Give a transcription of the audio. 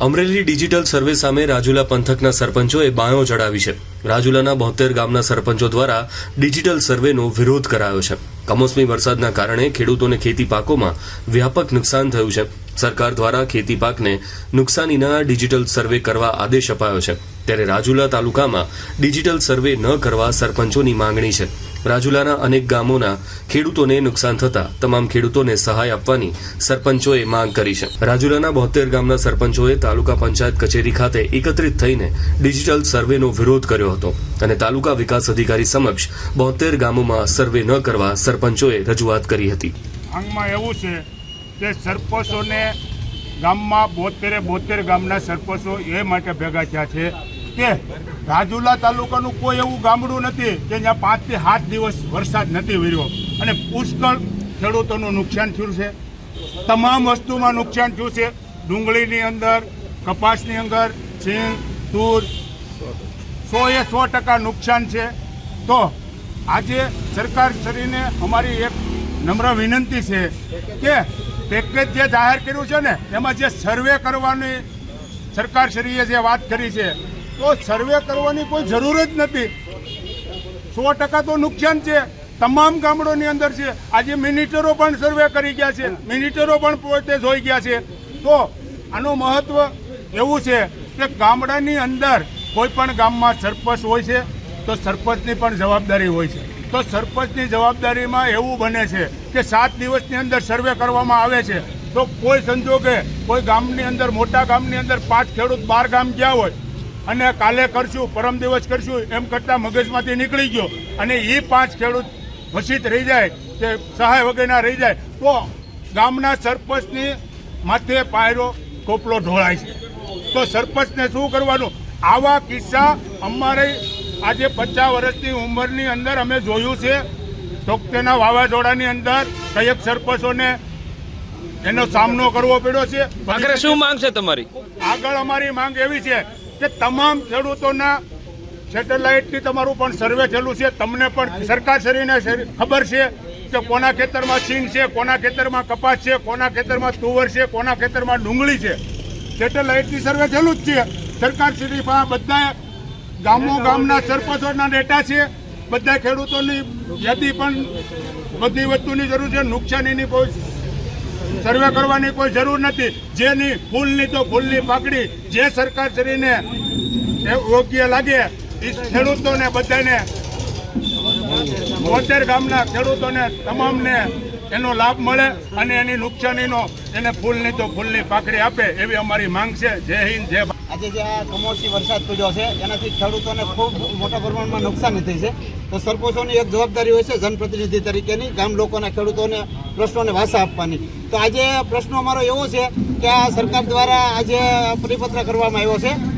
Amreli digital સર્વે સામે રાજુલા પંથકના સરપંચોએ bio ચડાવી છે. રાજુલાના બોતેર ગામના સરપંચો દ્વારા ડિજિટલ સર્વેનો વિરોધ કરાયો છે. કમોસમી વરસાદના કારણે ખેડૂતોને ખેતી પાકોમાં વ્યાપક નુકસાન થયું છે. સરકાર દ્વારા ખેતી પાકને નુકસાનીના ડિજિટલ સર્વે કરવા આદેશ અપાયો છે. ત્યારે રાજુલા તાલુકામાં ડિજિટલ સર્વે ન કરવા સરપંચોની માંગણી છે. રાજુલાના અનેક ગામોના ખેડૂતોને નુકસાન થતા તમામ ખેડૂતોને સહાય આપવાની સરપંચોએ માંગ કરી છે. રાજુલાના બોતેર ગામના સરપંચોએ તાલુકા પંચાયત કચેરી ખાતે એકત્રિત થઈને ડિજિટલ સર્વેનો વિરોધ કર્યો હતો અને તાલુકા વિકાસ અધિકારી સમક્ષ બોતેર ગામોમાં સર્વે ન કરવા સરપંચોએ રજૂઆત કરી હતી. એવું છે કે સરપંચોને ગામમાં બોતેરે બોતેર ગામના સરપંચો એ માટે ભેગા થયા છે કે રાજુલા તાલુકાનું કોઈ એવું ગામડું નથી કે જ્યાં પાંચથી સાત દિવસ વરસાદ નથી વર્યો અને પુષ્કળ ખેડૂતોનું નુકસાન થયું છે. તમામ વસ્તુમાં નુકસાન થયું છે. ડુંગળીની અંદર, કપાસની અંદર સિંગ તૂર સો એ સો ટકા નુકસાન છે. તો આજે સરકાર શ્રીને અમારી એક નમ્ર વિનંતી છે કે પેકેજ જે જાહેર કર્યું છે ને, એમાં જે સર્વે કરવાની સરકાર શ્રીએ જે વાત કરી છે તો સર્વે કરવાની કોઈ જરૂર જ નથી. સો ટકા તો નુકસાન છે. તમામ ગામડોની અંદર છે. આજે મિનિટરો પણ સર્વે કરી ગયા છે. મિનિટરો પણ પોતે જોઈ ગયા છે. તો આનું મહત્વ એવું છે કે ગામડાની અંદર કોઈ પણ ગામમાં સરપંચ હોય છે, તો સરપંચની પણ જવાબદારી હોય છે. તો સરપંચની જવાબદારીમાં એવું બને છે કે સાત દિવસની અંદર સર્વે કરવામાં આવે છે. તો કોઈ સંજોગે કોઈ ગામની અંદર, મોટા ગામની અંદર પાંચ ખેડૂત બાર ગામ ગયા હોય અને કાલે કરશું પરમ દિવસ કરશું એમ કરતાં મગજમાંથી નીકળી ગયો. અને એ પાંચ ખેડૂત વસિત રહી જાય કે સહાય વગેરેના રહી જાય તો ગામના સરપંચની માથે પાયરો કોપલો ઢોળાય છે. તો સરપંચને શું કરવાનું? આવા કિસ્સા અમારે આજે પચાસ વર્ષની ઉંમરની અંદર અમે જોયું છે. તોકતેના વાવાઝોડાની અંદર કયેક સરપંચોને એનો સામનો કરવો પડ્યો છે. શું માંગ છે તમારી? આગળ અમારી માંગ એવી છે કે તમામ ખેડૂતોના સેટેલાઇટથી તમારું પણ સર્વે થયેલું છે. તમને પણ સરકારશ્રીને ખબર છે કે કોના ખેતરમાં ચીન છે, કોના ખેતરમાં કપાસ છે, કોના ખેતરમાં તુવર છે, કોના ખેતરમાં ડુંગળી છે. સેટેલાઇટથી સર્વે થયેલું જ છે. સરકારશ્રી પણ બધા ગામો ગામના સરપંચોના ડેટા છે. બધા ખેડૂતોની યાદી પણ બધી વસ્તુની જરૂર છે. નુકસાનીની કોઈ સર્વે કરવાની કોઈ જરૂર નથી. જેની ફૂલની તો ફૂલની પાકડી જે સરકાર શ્રીને યોગ્ય લાગે એ ખેડૂતોને બધાને, બોતેર ગામના ખેડૂતોને, તમામને એનો લાભ મળે અને એની નુકસાનીનો એને ફૂલની તો ફૂલની પાકડી આપે એવી અમારી માંગ છે. જય હિન્દ, જય. આજે જે આ કમોસમી વરસાદ પડ્યો છે, એનાથી ખેડૂતોને ખૂબ મોટા પ્રમાણમાં નુકસાની થઈ છે. તો સરપંચોની એક જવાબદારી હોય છે જનપ્રતિનિધિ તરીકેની, ગામ લોકોના ખેડૂતોને પ્રશ્નોને વાસા આપવાની. તો આજે પ્રશ્નો અમારો એવો છે કે આ સરકાર દ્વારા આજે પરિપત્ર કરવામાં આવ્યો છે.